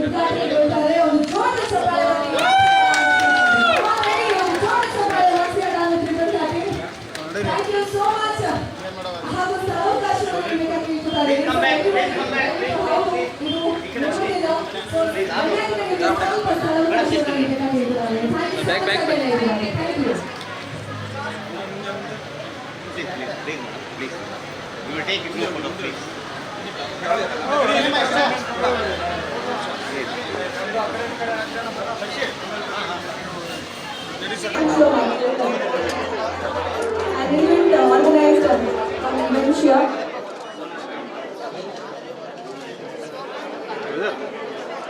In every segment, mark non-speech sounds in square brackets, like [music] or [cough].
Thank you so Please, please, please, please. We will take it to the please.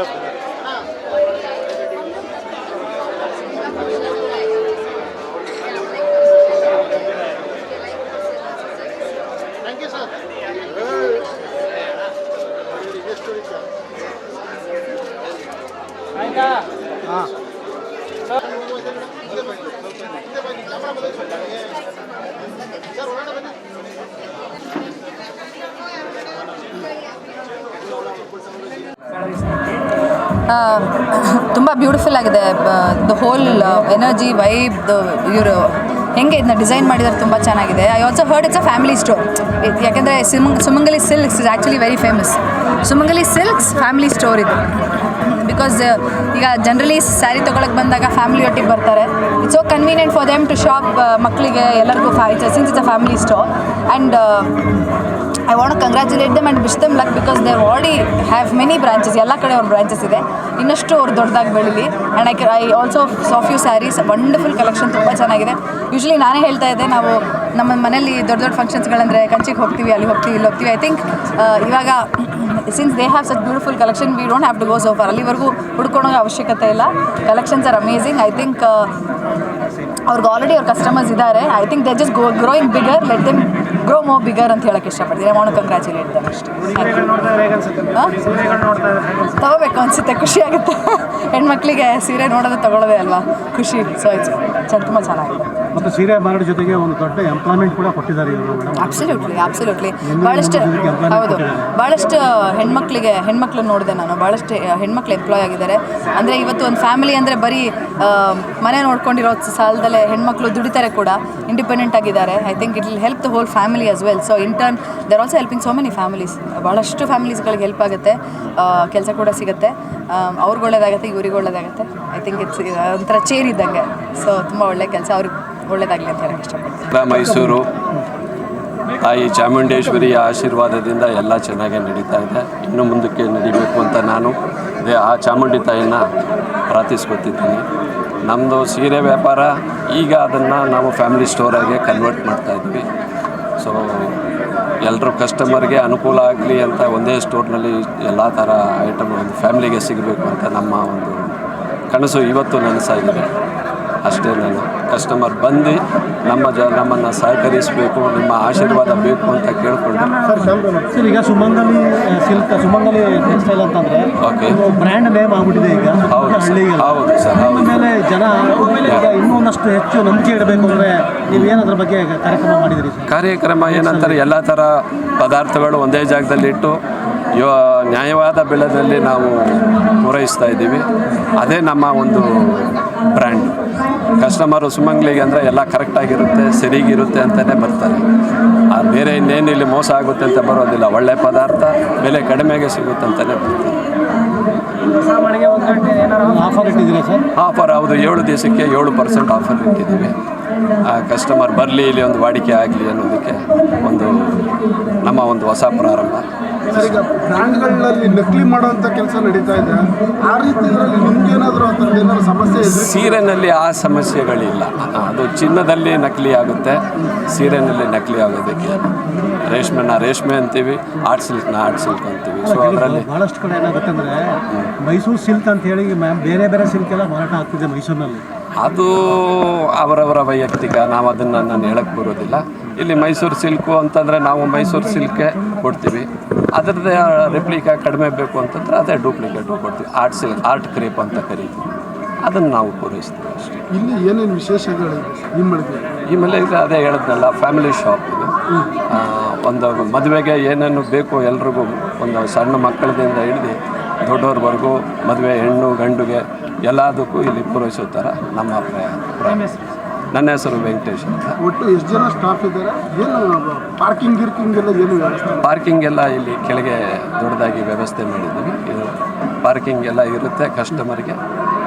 Look. [coughs] ತುಂಬ beautiful ಆಗಿದೆ. The whole energy vibe ದ ಇವರು ಹೆಂಗೆ ಇದನ್ನ design ಮಾಡಿದ್ರೆ ತುಂಬ ಚೆನ್ನಾಗಿದೆ. I also heard it's a family store ಯಾಕೆಂದರೆ ಸುಮಂಗ್, Sumangali silks is actually very famous Sumangali silks family store ಇದು. ಬಿಕಾಸ್ ಈಗ ಜನರಲಿ ಸ್ಯಾರಿ ತೊಗೊಳಕ್ಕೆ ಬಂದಾಗ ಫ್ಯಾಮಿಲಿ ಒಟ್ಟಿಗೆ ಬರ್ತಾರೆ. It's so convenient for them to shop ಮಕ್ಕಳಿಗೆ ಎಲ್ಲರಿಗೂ since it's a family store and I want congratulate them and wish them luck because they already have many branches ಎಲ್ಲ ಕಡೆ ಅವ್ರ ಬ್ರಾಂಚಸ್ ಇದೆ. ಇನ್ನಷ್ಟು ಅವ್ರು ದೊಡ್ಡದಾಗಿ ಬೆಳೀಲಿ. And I I also saw you saris wonderful collection ತುಂಬ ಚೆನ್ನಾಗಿದೆ. ಯೂಶ್ವಲಿ ನಾನೇ ಹೇಳ್ತಾ ಇದ್ದೆ, ನಾವು ನಮ್ಮ ಮನೇಲಿ ದೊಡ್ಡ ದೊಡ್ಡ ಫಂಕ್ಷನ್ಸ್ಗಳಂದರೆ ಕಂಚಿಗೆ ಹೋಗ್ತೀವಿ, ಅಲ್ಲಿ ಹೋಗ್ತೀವಿ, ಇಲ್ಲಿ ಹೋಗ್ತೀವಿ. ಐ ಥಿಂಕ್ ಇವಾಗ since they have such beautiful collection we don't have to go so far ಅಲ್ಲಿವರೆಗೂ ಹುಡ್ಕೊಳೋ ಅವಶ್ಯಕತೆ ಇಲ್ಲ. Collections are amazing I think ಅವ್ರಿಗೆ ಆಲ್ರೆಡಿ ಅವ್ರ ಕಸ್ಟಮರ್ಸ್ ಇದ್ದಾರೆ I think they just go growing bigger let them grow more bigger ಅಂತ ಹೇಳಕ್ಕೆ ಇಷ್ಟಪಡ್ತೀನಿ. ಅವನು ಕಂಗ್ರ್ಯಾಚುಲೇಟ್ ದಮ್ ಅಷ್ಟೇ. ತಗೋಬೇಕು ಅನ್ಸುತ್ತೆ. ಖುಷಿ ಆಗುತ್ತೆ. [laughs] ಹೆಣ್ಮಕ್ಳಿಗೆ ಸೀರೆ ನೋಡೋದು ತಗೊಳ್ಳೋದೇ ಅಲ್ವಾ? ಖುಷಿ. ಸೊ ಇಟ್ಸ್ ತುಂಬ ಚೆನ್ನಾಗಿದೆ. ಮತ್ತು ಸೀರೆ ಮಾರಾಟ ಜೊತೆಗೆ ಒಂದು ದೊಡ್ಡ ಎಂಪ್ಲಾಯ್ಮೆಂಟ್ ಕೂಡ ಕೊಟ್ಟಿದ್ದಾರೆ ಇವರು ಅಬ್ಸಲ್ಯೂಟ್ಲಿ ಅಬ್ಸಲ್ಯೂಟ್ಲಿ ಭಾಳಷ್ಟು ಹೌದು ಭಾಳಷ್ಟು ಹೆಣ್ಮಕ್ಳಿಗೆ ಹೆಣ್ಮಕ್ಳು ನೋಡಿದೆ ನಾನು. ಭಾಳಷ್ಟು ಹೆಣ್ಮಕ್ಳು ಎಂಪ್ಲಾಯ್ ಆಗಿದ್ದಾರೆ. ಅಂದರೆ ಇವತ್ತು ಒಂದು ಫ್ಯಾಮಿಲಿ ಅಂದರೆ ಬರೀ ಮನೆ ನೋಡ್ಕೊಂಡಿರೋ ಸಾಲದಲ್ಲೇ ಹೆಣ್ಮಕ್ಳು ದುಡಿತಾರೆ ಕೂಡ ಇಂಡಿಪೆಂಡೆಂಟ್ ಆಗಿದ್ದಾರೆ. I think it will help the whole family as well so in term they're also helping so many families ಭಾಳಷ್ಟು ಫ್ಯಾಮಿಲೀಸ್ಗಳಿಗೆ ಹೆಲ್ಪ್ ಆಗುತ್ತೆ ಕೆಲಸ ಕೂಡ ಸಿಗುತ್ತೆ. ಅವ್ರಿಗೆ ಒಳ್ಳೇದಾಗುತ್ತೆ ಇವ್ರಿಗೆ ಒಳ್ಳೇದಾಗುತ್ತೆ ಐ ಥಿಂಕ್ ಇಟ್ಸ್ ಒಂಥರ ಚೇರ್ ಇದ್ದಂಗೆ ಸೊ ತುಂಬ ಒಳ್ಳೆ ಕೆಲಸ. ಅವ್ರಿಗೆ ಒಳ್ಳೇದಾಗಲಿ ಅಂತ ಹೇಳಕ್ಕೆ ಇಷ್ಟಪಡ್ತೀನಿ. ಮೈಸೂರು. ತಾಯಿ ಚಾಮುಂಡೇಶ್ವರಿಯ ಆಶೀರ್ವಾದದಿಂದ ಎಲ್ಲ ಚೆನ್ನಾಗೇ ನಡೀತಾ ಇದೆ. ಇನ್ನು ಮುಂದಕ್ಕೆ ನಡಿಬೇಕು ಅಂತ ನಾನು. ದೇ ಆ ಚಾಮುಂಡಿ ತಾಯಿನ ಪ್ರಾರ್ಥಿಸ್ಕೊತಿದ್ದೀನಿ. ನಮ್ಮದು ಸೀರೆ ವ್ಯಾಪಾರ, ಈಗ ಅದನ್ನು ನಾವು ಫ್ಯಾಮಿಲಿ ಸ್ಟೋರಾಗೆ ಕನ್ವರ್ಟ್ ಮಾಡ್ತಾಯಿದ್ವಿ ಸೊ ಎಲ್ಲರೂ ಕಸ್ಟಮರ್ಗೆ ಅನುಕೂಲ ಆಗಲಿ ಅಂತ ಒಂದೇ ಸ್ಟೋರ್ನಲ್ಲಿ ಎಲ್ಲ ಥರ ಐಟಮ್ ಒಂದು ಫ್ಯಾಮಿಲಿಗೆ ಸಿಗಬೇಕು ಅಂತ ನಮ್ಮ ಒಂದು ಕನಸು ಇವತ್ತು ನನಸಾಗಿದೆ. ಅಷ್ಟೇ ನಾನು. ಕಸ್ಟಮರ್ ಬಂದು ನಮ್ಮ ಜ ನಮ್ಮನ್ನು ಸಹಕರಿಸಬೇಕು ನಿಮ್ಮ ಆಶೀರ್ವಾದ ಬೇಕು ಅಂತ ಕೇಳ್ಕೊಂಡು. ಸರ್ ಈಗ ಸುಮಂಗಲಿ ಸಿಲ್ಕ್ ಸುಮಂಗಲಿ ಟೆಕ್ಸ್ಟೈಲ್ ಅಂತಂದ್ರೆ ಓಕೆ ಬ್ರ್ಯಾಂಡ್ ನೇಮ್ ಆಗ್ಬಿಟ್ಟಿದೆ ಈಗ. ಹೌದು ಹೌದು ಸರ್ ಆಮೇಲೆ ಮೇಲೆ ಜನ ಈಗ ಇನ್ನೂ ಒಂದಷ್ಟು ಹೆಚ್ಚು ನಂಬಿಕೆ ಇಡಬೇಕು ಅಂದರೆ ನೀವೇನದ್ರ ಬಗ್ಗೆ ಕಾರ್ಯಕ್ರಮ ಮಾಡಿದಿರಿ ಕಾರ್ಯಕ್ರಮ ಏನಂತಾರೆ ಎಲ್ಲ ಥರ ಪದಾರ್ಥಗಳು ಒಂದೇ ಜಾಗದಲ್ಲಿಟ್ಟು ಯೋ ನ್ಯಾಯವಾದ ಬೆಳೆದಲ್ಲಿ ನಾವು ಪೂರೈಸ್ತಾ ಇದ್ದೀವಿ. ಅದೇ ನಮ್ಮ ಒಂದು ಬ್ರ್ಯಾಂಡ್ ಕಸ್ಟಮರು ಸುಮಂಗ್ಲಿಗೆ ಅಂದರೆ ಎಲ್ಲ ಕರೆಕ್ಟಾಗಿರುತ್ತೆ ಸರಿಗಿರುತ್ತೆ ಅಂತಲೇ ಬರ್ತಾರೆ. ಆ ಬೇರೆ ಇನ್ನೇನು ಇಲ್ಲಿ ಮೋಸ ಆಗುತ್ತೆ ಅಂತ ಬರೋದಿಲ್ಲ. ಒಳ್ಳೆ ಪದಾರ್ಥ ಬೆಲೆ ಕಡಿಮೆಗೆ ಸಿಗುತ್ತೆ ಅಂತಲೇ ಬರ್ತಾರೆ. Offer ಇಟ್ಟಿದ್ದೀರಾ sir? ಆಫರ್ ಹೌದು ಏಳು ದಿವಸಕ್ಕೆ ಏಳು ಪರ್ಸೆಂಟ್ ಆಫರ್ ಇಟ್ಟಿದ್ದೀವಿ. ಆ ಕಸ್ಟಮರ್ ಬರಲಿ ಇಲ್ಲಿ ಒಂದು ವಾಡಿಕೆ ಆಗಲಿ ಅನ್ನೋದಕ್ಕೆ ಒಂದು ನಮ್ಮ ಒಂದು ಹೊಸ ಪ್ರಾರಂಭ. ಸರ್ ಈಗ ಬ್ರ್ಯಾಂಡ್ಗಳಲ್ಲಿ ನಕಲಿ ಮಾಡುವಂಥ ಕೆಲಸ ನಡೀತಾ ಇದೆ. ಆ ರೀತಿ ನಿಮ್ಗೇನಾದರೂ ಸಮಸ್ಯೆ ಸೀರೆನಲ್ಲಿ ಆ ಸಮಸ್ಯೆಗಳಿಲ್ಲ. ಅದು ಚಿನ್ನದಲ್ಲಿ ನಕಲಿ ಆಗುತ್ತೆ ಸೀರೆನಲ್ಲಿ ನಕಲಿ ಆಗೋದಕ್ಕೆ. ರೇಷ್ಮೆನ ರೇಷ್ಮೆ ಅಂತೀವಿ ಆರ್ಟ್ ಸಿಲ್ಕ್ನ ಆರ್ಟ್ ಸಿಲ್ಕ್ ಅಂತೀವಿ. ಸೊ ಅದರಲ್ಲಿ ಬಹಳಷ್ಟು ಕಡೆ ಏನಾಗುತ್ತೆ ಅಂದರೆ ಮೈಸೂರು ಸಿಲ್ಕ್ ಅಂತ ಹೇಳಿ ಮ್ಯಾಮ್ ಬೇರೆ ಬೇರೆ ಸಿಲ್ಕ್ ಎಲ್ಲ ಮಾರಾಟ ಆಗ್ತಿದೆ ಮೈಸೂರಿನಲ್ಲಿ. ಅದು ಅವರವರ ವೈಯಕ್ತಿಕ ನಾವು ಅದನ್ನು ನಾನು ಹೇಳಕ್ಕೆ ಬರೋದಿಲ್ಲ. ಇಲ್ಲಿ ಮೈಸೂರು ಸಿಲ್ಕು ಅಂತಂದರೆ ನಾವು ಮೈಸೂರು ಸಿಲ್ಕೆ ಕೊಡ್ತೀವಿ. ಅದರದ್ದೇ ರೆಪ್ಲಿಕಾ ಕಡಿಮೆ ಬೇಕು ಅಂತಂದರೆ ಅದೇ ಡೂಪ್ಲಿಕೇಟು ಕೊಡ್ತೀವಿ. ಆರ್ಟ್ ಸಿಲ್ಕ್ ಆರ್ಟ್ ಕ್ರೇಪ್ ಅಂತ ಕರಿತೀವಿ. ಅದನ್ನು ನಾವು ಪೂರೈಸ್ತೀವಿ ಅಷ್ಟೇ. ಇಲ್ಲಿ ಏನೇನು ವಿಶೇಷಗಳು ಈ ಮಳಿಗೆ? ಈ ಮೇಲೆ ಇದು ಅದೇ ಹೇಳಿದ್ನಲ್ಲ ಫ್ಯಾಮಿಲಿ ಶಾಪ್ ಇದು. ಒಂದು ಮದುವೆಗೆ ಏನೇನು ಬೇಕು ಎಲ್ರಿಗೂ ಒಂದು ಸಣ್ಣ ಮಕ್ಕಳದಿಂದ ಹಿಡಿದು ದೊಡ್ಡವ್ರವರೆಗೂ ಮದುವೆ ಹೆಣ್ಣು ಗಂಡುಗೆ ಎಲ್ಲದಕ್ಕೂ ಇಲ್ಲಿ ಪೂರೈಸುತ್ತಾರ. ಥರ ನಮ್ಮ ಅಭಿಪ್ರಾಯ ಪ್ರಯ- ನನ್ನ ಹೆಸರು ವೆಂಕಟೇಶ್ ಅಂತ. ಒಟ್ಟು ಎಷ್ಟು ಜನ ಸ್ಟಾಫ್ ಇದ್ದಾರೆ? ಏನು ಪಾರ್ಕಿಂಗ್ ಗಿರ್ಕಿಂಗ್ ಎಲ್ಲ ಏನು ವ್ಯವಸ್ಥೆ? ಪಾರ್ಕಿಂಗ್ ಎಲ್ಲ ಇಲ್ಲಿ ಕೆಳಗೆ ದೊಡ್ಡದಾಗಿ ವ್ಯವಸ್ಥೆ ಮಾಡಿದ್ದೀವಿ. ಇದು ಪಾರ್ಕಿಂಗ್ ಎಲ್ಲ ಇರುತ್ತೆ ಕಸ್ಟಮರ್ಗೆ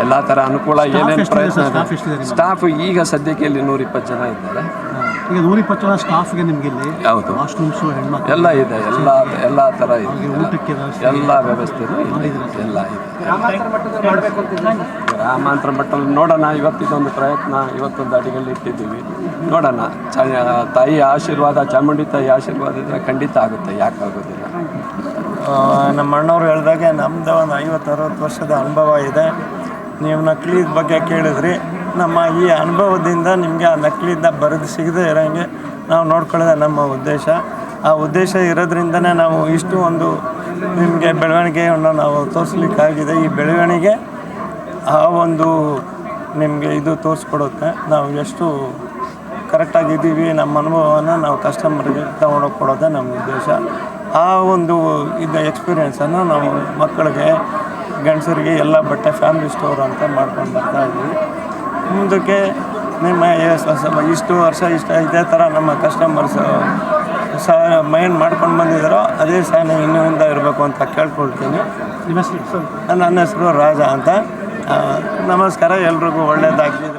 ಎಲ್ಲ ಥರ ಅನುಕೂಲ ಏನೇನು ಪ್ರಯತ್ನ? ಸ್ಟಾಫ್ ಈಗ ಸದ್ಯಕ್ಕೆ ಇಲ್ಲಿ ನೂರಿಪ್ಪತ್ತು ಜನ ಇದ್ದಾರೆ. ಈಗ ನೂರಿಪ್ಪತ್ತು ಜನ ಸ್ಟಾಫ್ಗೆ ನಿಮ್ಗೆ ಇಲ್ಲಿ ಹೌದು. ವಾಶ್ರೂಮ್ಸು ಹೆಣ್ಮಕ್ಳು ಎಲ್ಲ ಇದೆ ಎಲ್ಲ ಎಲ್ಲ ಥರ ಇದೆ. ಎಲ್ಲ- ಊಟಕ್ಕೆ ವ್ಯವಸ್ಥೆ ಎಲ್ಲ ವ್ಯವಸ್ಥೆನೂ ಇದೆ. ಎಲ್ಲ ಇದೆ. ಗ್ರಾಮಾಂತರ ಮಟ್ಟದಲ್ಲಿ ನೋಡೋಣ. ಇವತ್ತಿದೊಂದು ಪ್ರಯತ್ನ ಇವತ್ತೊಂದು ಅಡಿಗಳು ಇಟ್ಟಿದ್ದೀವಿ. ನೋಡೋಣ. ಚ ತಾಯಿ ಆಶೀರ್ವಾದ ಚಾಮುಂಡಿ ತಾಯಿ ಆಶೀರ್ವಾದ ಇದ್ರೆ ಖಂಡಿತ ಆಗುತ್ತೆ. ಯಾಕೆ ಆಗೋದಿಲ್ಲ? ಆ, ನಮ್ಮ ಅಣ್ಣವ್ರು ಹೇಳ್ದಾಗೆ ನಮ್ಮದು ಒಂದು ಐವತ್ತು ಅರವತ್ತು ವರ್ಷದ ಅನುಭವ ಇದೆ. ನೀವು ನಕಲಿ ಬಗ್ಗೆ ಕೇಳಿದ್ರಿ. ನಮ್ಮ ಈ ಅನುಭವದಿಂದ ನಿಮಗೆ ಆ ನಕಲಿಯಿಂದ ಬರೆದು ಸಿಗದೆ ಇರೋಂಗೆ ನಾವು ನೋಡ್ಕೊಳ್ಳೋದೇ ನಮ್ಮ ಉದ್ದೇಶ. ಆ ಉದ್ದೇಶ ಇರೋದ್ರಿಂದನೇ ನಾವು ಇಷ್ಟು ಒಂದು ನಿಮಗೆ ಬೆಳವಣಿಗೆಯನ್ನು ನಾವು ತೋರಿಸ್ಲಿಕ್ಕಾಗಿದೆ. ಈ ಬೆಳವಣಿಗೆ ಆ ಒಂದು ನಿಮಗೆ ಇದು ತೋರಿಸ್ಕೊಡುತ್ತೆ. ನಾವು ಎಷ್ಟು ಕರೆಕ್ಟಾಗಿದ್ದೀವಿ ನಮ್ಮ ಅನುಭವವನ್ನು ನಾವು ಕಸ್ಟಮರ್ಗೆ ತಗೊಂಡೋಗಿ ಕೊಡೋದೇ ನಮ್ಮ ಉದ್ದೇಶ. ಆ ಒಂದು ಇದು ಎಕ್ಸ್ಪೀರಿಯೆನ್ಸನ್ನು ನಾವು ಮಕ್ಕಳಿಗೆ, ಗಂಡಸರಿಗೆ, ಎಲ್ಲ ಬಟ್ಟೆ ಫ್ಯಾಮಿಲಿ ಸ್ಟೋರ್ ಅಂತ ಮಾಡ್ಕೊಂಡು ಬರ್ತಾ ಮುಂದಕ್ಕೆ ನಿಮ್ಮ ಇಷ್ಟು ವರ್ಷ ಇಷ್ಟ ಇದೇ ಥರ ನಮ್ಮ ಕಸ್ಟಮರ್ಸ್ ಸಹ ಮೈಂಡ್ ಮಾಡ್ಕೊಂಡು ಬಂದಿದ್ದಾರೋ ಅದೇ ಸಹ ನೀವು ಇನ್ನೂ ಮುಂದೆ ಇರಬೇಕು ಅಂತ ಕೇಳ್ಕೊಳ್ತೀನಿ. ನನ್ನ ಹೆಸರು ರಾಜ ಅಂತ. ನಮಸ್ಕಾರ ಎಲ್ರಿಗೂ ಒಳ್ಳೆಯದಾಗಲಿ